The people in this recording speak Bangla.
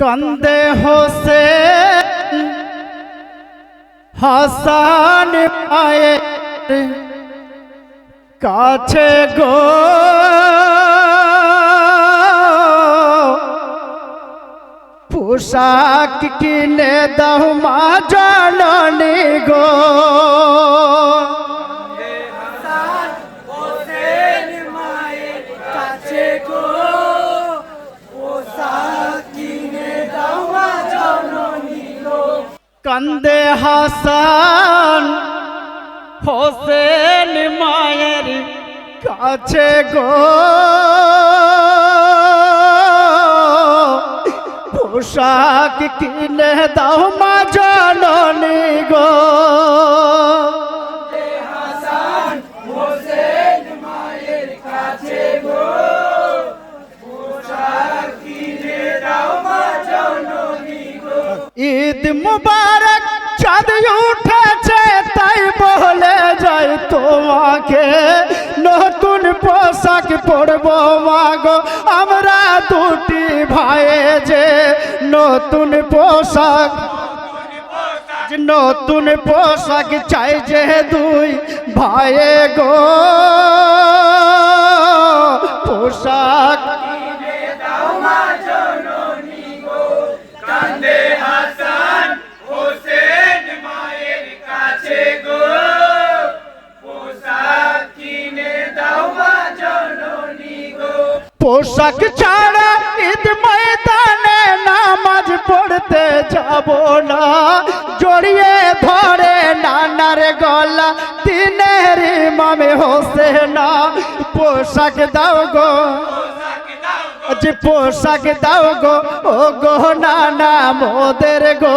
কান্দে হোসে। হাসান মায়ের কাছে গো। পোশাক কিনে দাও মা জননী গো। কান্দে হাসান। হোসেন মায়ের কাছে গো। পোশাক কিনে দাও মা জননী গো। ঈদ মুবারক চাঁদ উঠেছে, তাই বলে যাই তোমাকে। নতুন পোশাক পরবো মাগো, আমরা দুটি ভাইয়ে যে নতুন পোশাক নতুন পোশাক চাই যে দুই ভাইয়ে গো। পোশাক ছাড়া ঈদ ময়দানে নামাজ পড়তে যাব না। জড়িয়ে ধরে নানার গলা দিনের ইমামে হোসে না পোশাক দাও গো। যে পোশাক দাও গো। ও গো নানা মোদের গো।